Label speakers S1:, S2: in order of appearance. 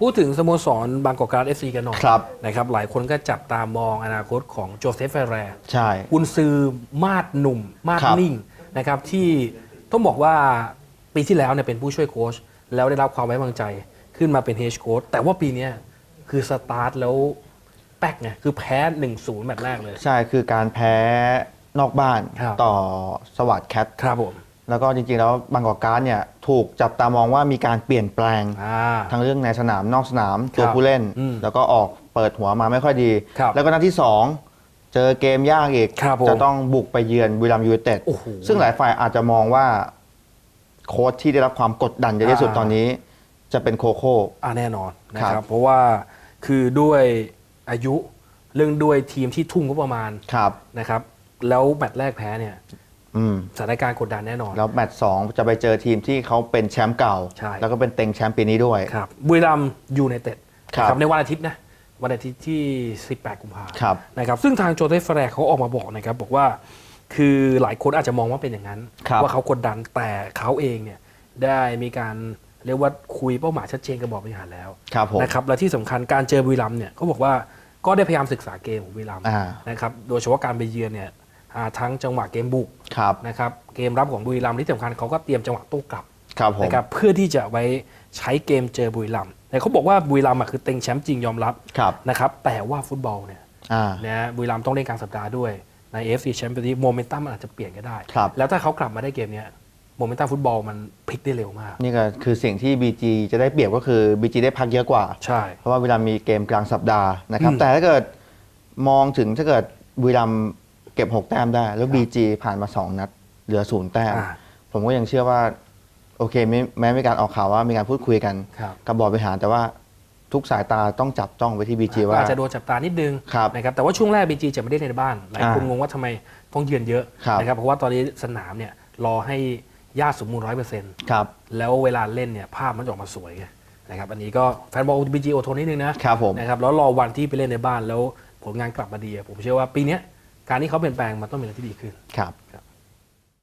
S1: พูดถึงสโมสรบางกอกกราดเอฟซีกันหน่อย
S2: ครับ
S1: นะครับ หลายคนก็จับตามองอนาคตของโจเซฟเฟเรร์
S2: ใช่
S1: กุนซือมาดหนุ่ม มาด
S2: ครับ
S1: นิ่งนะครับที่ต้องบอกว่าปีที่แล้วเนี่ยเป็นผู้ช่วยโค้ชแล้วได้รับความไว้วางใจขึ้นมาเป็นเฮดโค้ชแต่ว่าปีเนี้ยคือสตาร์ทแล้วแป๊กไงคือแพ้1-0แมตช์แรกเลย
S2: ใช่คือการแพ้นอกบ้าน
S1: ครับ
S2: ต่อสวัสดแคท
S1: ครับผม
S2: แล้วก็จริงๆ แล้วบางกอกการ์ดเนี่ยถูกจับตามองว่ามีการเปลี่ยนแปลง
S1: อ่า
S2: ทั้งเรื่องในสนามนอกสนามตัว
S1: ครับ
S2: ผู้เล่น
S1: อืม
S2: แล้วก็ออกเปิดหัวมาไม่ค่อยดี
S1: ครับ
S2: แล้วก็นัดที่ 2 เจอเกมยากอีก
S1: ครับผม
S2: จะต้องบุกไปเยือนบุรีรัมย์ยูไนเต็ด
S1: โอ้โห
S2: ซึ่งหลายฝ่ายอาจจะมองว่า โค้ชที่ได้รับความกดดันเยอะที่สุด
S1: อ่า
S2: ตอนนี้ จะเป็นโคโค่
S1: อ่าแน่นอนนะค
S2: ครั
S1: รับบเพราะว่าคือด้วยอายุเรื่องด้วยทีมที่ทุ่มงบประมาณ
S2: ครับ
S1: นะครับ แล้วแมตช์แรกแพ้เนี่ย
S2: อืม
S1: สถานการณ์กดดันแน่นอน
S2: แล้วแมตช์สองจะไปเจอทีมที่เขาเป็นแชมป์เก่า
S1: ใช่
S2: แล้วก็เป็นเต็งแชมป์ปีนี้ด้วย
S1: ครับบุรีรัมย์ยูไนเต็ด
S2: ครับ
S1: ในวันอาทิตย์นะวันอาทิตย์ที่ 18 กุมภาพันธ์
S2: ครับ
S1: นะครับ ซึ่งทางโจเทฟแฟร์เขาออกมาบอกนะครับ บอกว่า คือหลายคนอาจจะมองว่าเป็นอย่างนั้น
S2: ครับ
S1: ว่าเขากดดันแต่เขาเองเนี่ยได้มีการเรียกว่าคุยเป้าหมายชัดเจนกับบอร์ดบริหารแล้ว
S2: ครับผม
S1: นะครับและที่สำคัญการเจอบุรีรัมย์เนี่ยเขาบอกว่าก็ได้พยายามศึกษาเกมของบุรีรัมย์
S2: อ่า
S1: นะครับโดยเฉพาะการไปเยือนเนี่ยอ่า ทั้งจังหวะเกมบุก
S2: ครับ
S1: นะครับเกมรับของบุรีรัมย์ที่สำคัญเขาก็เตรียมจังหวะโต้กลับ
S2: ครับผม
S1: นะครับเพื่อที่จะไว้ใช้เกมเจอบุรีรัมย์แต่เขาบอกว่าบุรีรัมย์อะคือเต็งแชมป์จริงยอมรับ
S2: ครับ
S1: นะครับแต่ว่าฟุตบอลเนี่ย
S2: อ่า
S1: นะฮะบุรีรัมย์ต้องเล่นกลางสัปดาห์ด้วยใน AFC แชมเปี้ยนส์โมเมนตัมมันอาจจะเปลี่ยนก็ได้
S2: ครับ
S1: แล้วถ้าเขากลับมาได้เกมเนี้ยโมเมนตัมฟุตบอลมันพลิกได้เร็วมาก
S2: นี่ก็คือสิ่งที่ BG จะได้เปรียบก็คือ BG ได้พักเยอะกว่า
S1: ใช่
S2: เพราะว่าเวลามีเกมกลางสัปดาห์นะครับ
S1: อืม
S2: แต่ถ้าเกิดมองถึงถ้าเกิดบุรีรัมย์ เก็บ 6 แต้มได้ แล้ว
S1: ครับ
S2: BG ผ่านมา 2 นัด เหลือศูนย์แต้ม
S1: อ่า
S2: ผมก็ยังเชื่อว่า โอเคไม่แม้มีการออกข่าวว่ามีการพูดคุยกัน
S1: ครับ
S2: กับบอร์ดบริหารแต่ว่าทุกสายตาต้องจับจ้องไปที่ BG
S1: ก็
S2: ว่า
S1: อาจจะโดนจับตานิดนึง
S2: ครับ
S1: นะครับแต่ว่าช่วงแรกบีจีจะไม่ได้ในบ้าน หลายคน
S2: อ่าง
S1: งว่าทำไมต้องเยือนเยอะ
S2: ครับ
S1: นะครับเพราะว่าตอนนี้สนามเนี่ยรอให้ญาติสมบูรณ์ร้อยเปอร์เซ็นต์
S2: ครับ
S1: แล้วเวลาเล่นเนี่ยภาพมันจะออกมาสวยไงนะครับอันนี้ก็แฟนบอลบีจีอดทนนิดนึงนะครับ
S2: ผม
S1: นะครับแล้วรอวันที่ไปเล่นในบ้านแล้วผลงานกลับมาดีอะผมเชื่อว่าปีเนี้ย การที่เขาเปลี่ยนแปลงมันต้องเป็นอะไรที่ดีขึ้น
S2: ครับ
S1: ครับ